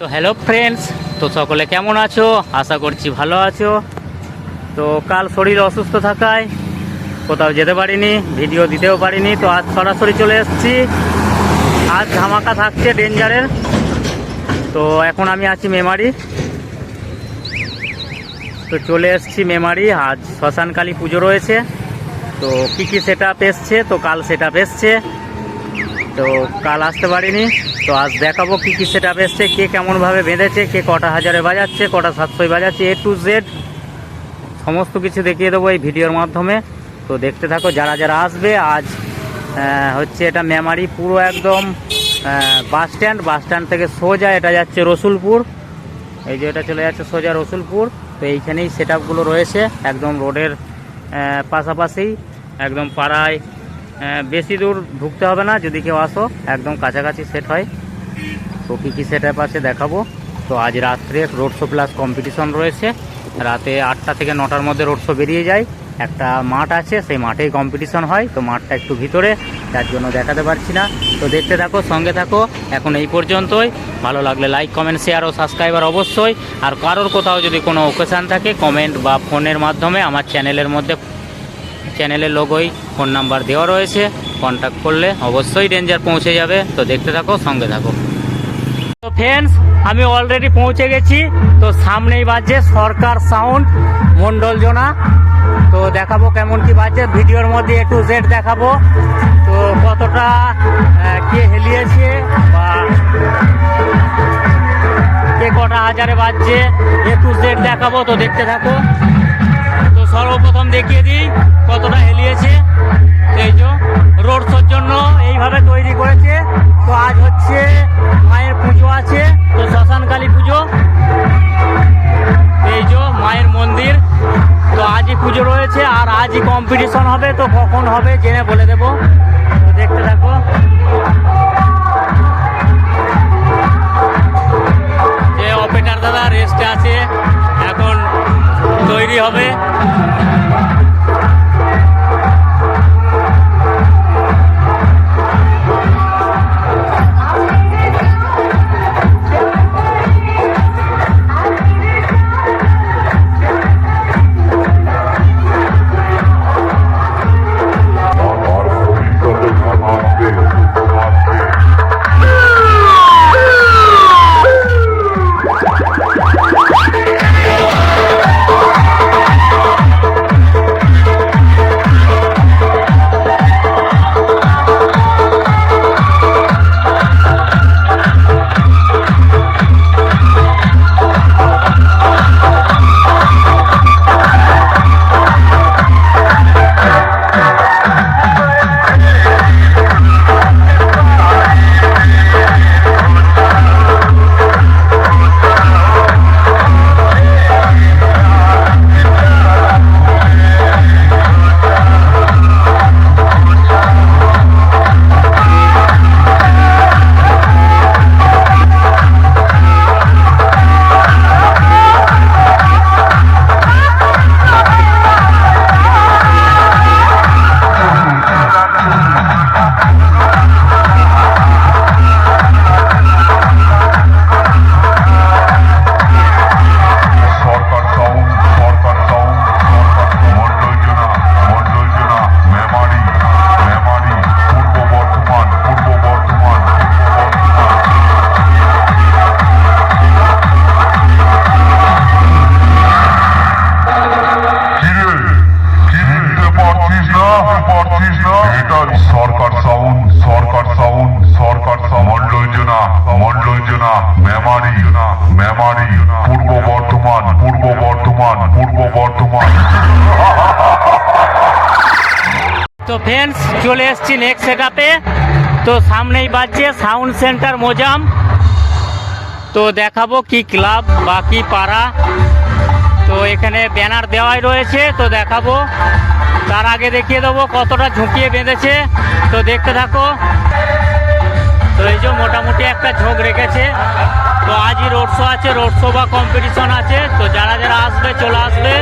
তো hello friends তো সকলে কেমন আছো? আশা করছি ভালো আছো। তো কাল শরীর অসুস্থ থাকায় কোথাও যেতে পারিনি ভিডিও দিতেও পারিনি, তো আজ সরাসরি চলে এসেছি। আজ ধামাকা থাকছে ডেঞ্জারের। তো এখন আমি আছি মেমারি। তো চলে এসেছি মেমারি, আজ শ্মশানকালী পুজো রয়েছে। তো কী কী সেট আপ এসছে? তো কাল সেট আপ এসছে। তো কাল আসতে পারিনি। তো আজ দেখাবো কী কী সেট আপ এসছে, কে কেমনভাবে বেঁধেছে, কে কটা হাজারে বাজাচ্ছে, কটা সাতশোয় বাজাচ্ছে এ টু জেড সমস্ত কিছু দেখিয়ে দেবো এই ভিডিওর মাধ্যমে। তো দেখতে থাকো, যারা যারা আসবে, আজ হচ্ছে এটা মেমারি পুরো একদম বাস স্ট্যান্ড বাস স্ট্যান্ড থেকে সোজা এটা যাচ্ছে রসুলপুর। এই যে এটা চলে যাচ্ছে সোজা রসুলপুর। তো এইখানেই সেট রয়েছে, একদম রোডের পাশাপাশি, একদম পাড়ায় বেশি দূর ঢুকতে হবে না, যদি কেউ আসো, একদম কাছাকাছি সেট হয়। তো কী কী সেট আছে দেখাবো। তো আজ রাত্রে রোড শো প্লাস কম্পিটিশন রয়েছে। রাতে আটটা থেকে নটার মধ্যে রোড শো বেরিয়ে যায়। একটা মাঠ আছে, সেই মাঠেই কম্পিটিশন হয়। তো মাঠটা একটু ভিতরে তার জন্য দেখাতে পারছি না। তো দেখতে থাকো, সঙ্গে থাকো। এখন এই পর্যন্তই। ভালো লাগলে লাইক কমেন্ট শেয়ার ও সাবস্ক্রাইবার অবশ্যই। আর কারোর কোথাও যদি কোনো ওকেশান থাকে কমেন্ট বা ফোনের মাধ্যমে আমার চ্যানেলের মধ্যে চ্যানেলের লোগোই ফোন নাম্বার দেওয়া রয়েছে কন্ট্যাক্ট করলে অবশ্যই রেঞ্জার পৌঁছে যাবে। তো দেখতে থাকো, সঙ্গে থাকো। তো ফ্রেন্ডস আমি অলরেডি পৌঁছে গেছি। তো সামনেই বাজছে সরকার সাউন্ড মন্ডল জোনা। তো দেখাবো কেমন কি বাজছে, ভিডিওর মধ্যে এ টু জেড দেখাবো। তো কতটা কে হেলিয়েছে বা কে কটা হাজারে বাজছে এ টু জেড দেখাবো, তো দেখতে থাকো। সর্বপ্রথম দেখিয়ে দিই কতটা হেলিয়েছে। এই যে রোড শোর জন্য এইভাবে তৈরি করেছে। তো আজ হচ্ছে মায়ের পুজো আছে, তো শ্মশান কালী পুজো। এই যে মায়ের মন্দির, তো আজই পুজো রয়েছে আর আজই কম্পিটিশন হবে, তো কখন হবে জেনে বলে দেবো। তো দেখতে থাকো। ফ্রেন্ডস চলে এসছি নেক্সট সেটআপে তো সামনেই বাজছে সাউন্ড সেন্টার মোজাম। তো দেখাবো কি ক্লাব বা কি পাড়া। তো এখানে ব্যানার দেওয়াই রয়েছে, তো দেখাবো। তার আগে দেখিয়ে দেবো কতটা ঝুঁকিয়ে বেঁধেছে। তো দেখতে থাকো। তো এই যে মোটামুটি একটা ঝোঁক রেখেছে। তো আজই রোড শো আছে রোড শো বা কম্পিটিশন আছে। তো যারা যারা আসবে, চলে আসবে।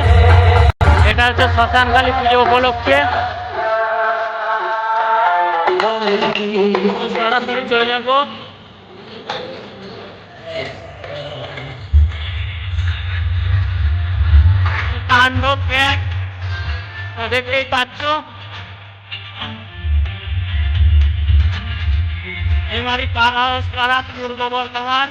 এটা হচ্ছে শ্মশানকালী পুজো উপলক্ষে। Sekarang tujuannya kok Tanduk ya Ada ikat tuh Ini mari para sekarang Guru teman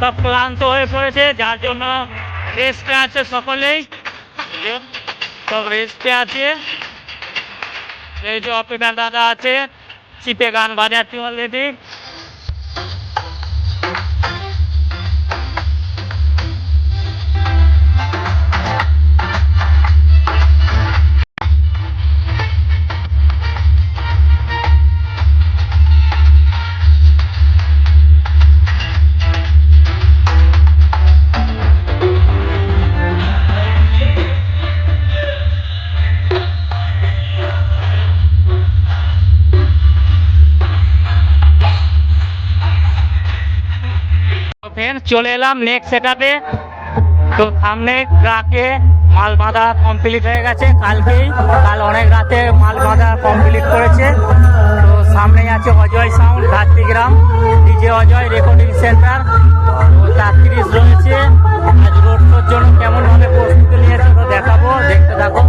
সব ক্লান্ত হয়ে পড়েছে, যার জন্য রেস্টে আছে সকলেই। সব রেস্টে আছে। এই যে অপিনা দাদা আছে, চিপে গান বাজাচ্ছে অলরেডি ফ্রেন্ড চলে এলাম নেক্সট সেটাতে তো সামনে ট্রাকে মাল বাঁধা কমপ্লিট হয়ে গেছে কালকেই। কাল অনেক রাতে মাল বাঁধা কমপ্লিট করেছে। তো সামনেই আছে Ajay sound Dhatrigram DJ Ajay recording centre তো চাত্রিশ রয়েছে আজ রোড শোর জন্য কেমনভাবে প্রস্তুতি নিয়েছে তো দেখাবো, দেখতে থাকো।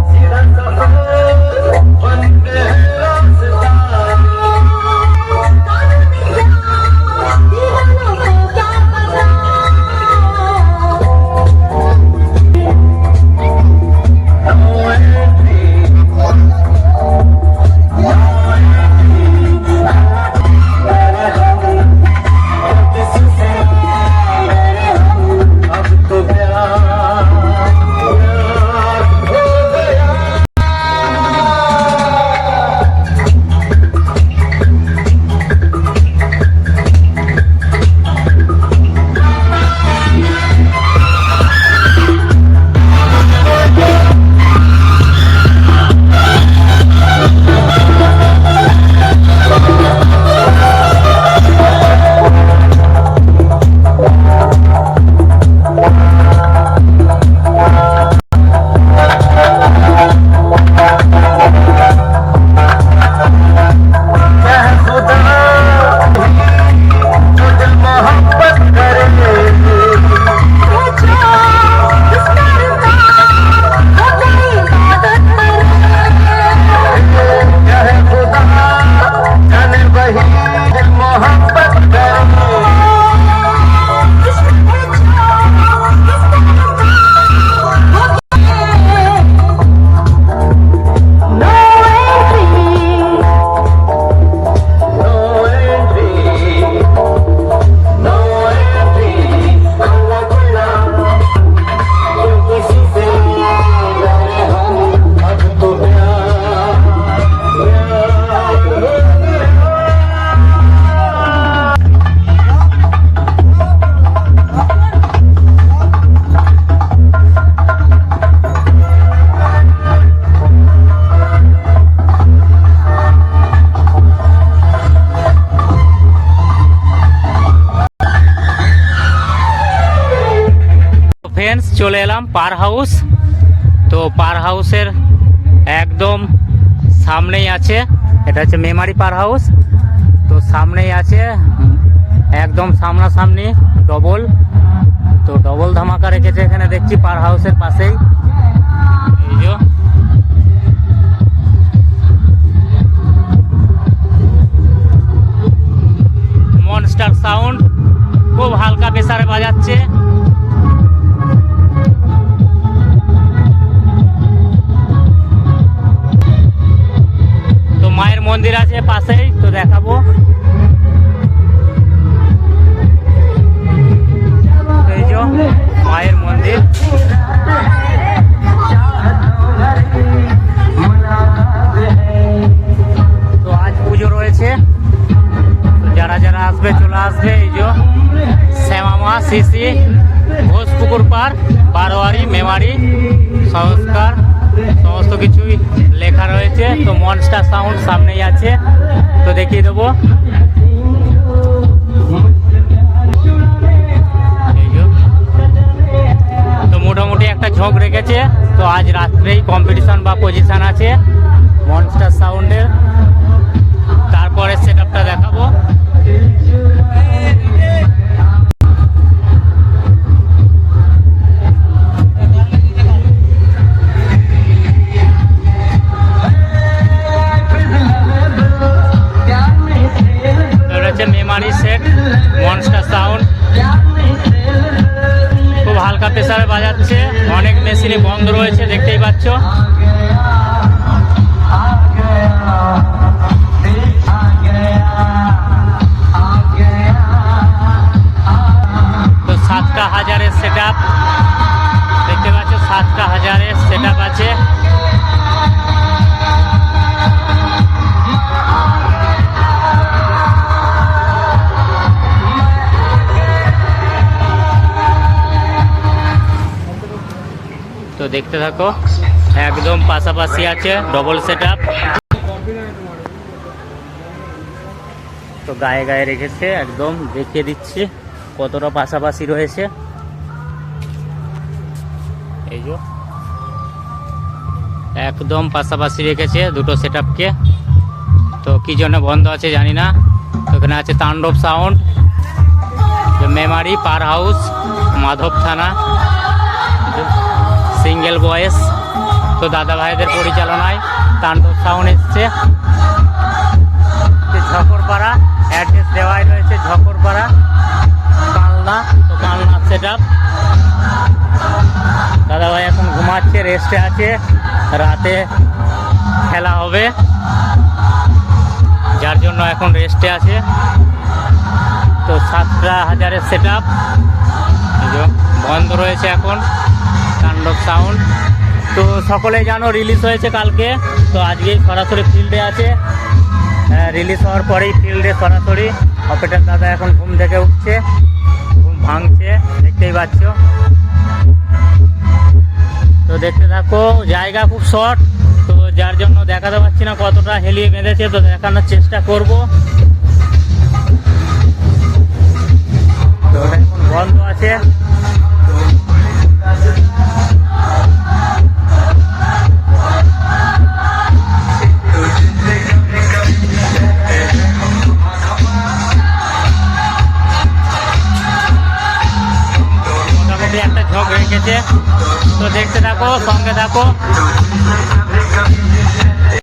এলাম পার হাউস। তো পার হাউসের একদম সামনেই আছে, এটা হচ্ছে মেমারি পার হাউস। তো সামনেই আছে, একদম সামনাসামনি ডবল। তো ডবল ধামাকা রেখেছে এখানে দেখছি পার হাউসের পাশেই। মনস্টার সাউন্ড, খুব হালকা প্রেসারে বাজাচ্ছে। মন্দির আছে পাশেই, তো দেখাবো। এই যে মায়ের মন্দির। তো আজ পুজো রয়েছে। যারা যারা আসবে, চলে আসবে, এই যে শ্যামামা সিসি ঘোষপুকুর পার, বারোয়ারি, মেমারি, সংস্কার। সমস্ত কিছুই লেখা রয়েছে। তো মনস্টার সাউন্ড সামনেই আছে। তো দেখিয়ে দেবো। তো মোটামুটি একটা ঝোঁক রেখেছে। তো আজ রাত্রেই কম্পিটিশন বা পজিশন আছে মনস্টার সাউন্ডের। তারপরে সেট আপটা দেখাবো। দেখতে থাকো। একদম পাশাপাশি আছে ডবল সেট তো গায়ে গায়ে রেখেছে, একদম দেখিয়ে দিচ্ছি কতটা পাশাপাশি রয়েছে। এই যে। একদম পাশাপাশি রেখেছে দুটো সেট তো কি জন্য বন্ধ আছে জানি না। তো এখানে আছে তাণ্ডব সাউন্ড মেমারি পার হাউস মাধব থানা। বয়েস। তো দাদা ভাইদের পরিচালনায় তাণ্ডব সাউন্ড এসছে। ঝকরপাড়া অ্যাড্রেস দেওয়াই রয়েছে ঝকরপাড়া কালনা তো কালনা সেট দাদা ভাই এখন ঘুমাচ্ছে রেস্টে আছে। রাতে খেলা হবে। যার জন্য এখন রেস্টে আছে। তো সাতটা হাজারের সেট আপ বন্ধ রয়েছে এখন তাণ্ডব সাউন্ড তো সকলেই জানো রিলিজ হয়েছে কালকে। তো আজকেই সরাসরি ফিল্ডে আছে। রিলিজ হওয়ার পরেই ফিল্ডে সরাসরি অপারেটার দাদা এখন ঘুম থেকে উঠছে। ঘুম ভাঙছে, দেখতেই পাচ্ছ। তো দেখতে থাকো, জায়গা খুব শর্ট তো যার জন্য দেখাতে পাচ্ছি না কতটা হেলিয়ে বেঁধেছে, তো দেখানোর চেষ্টা করব।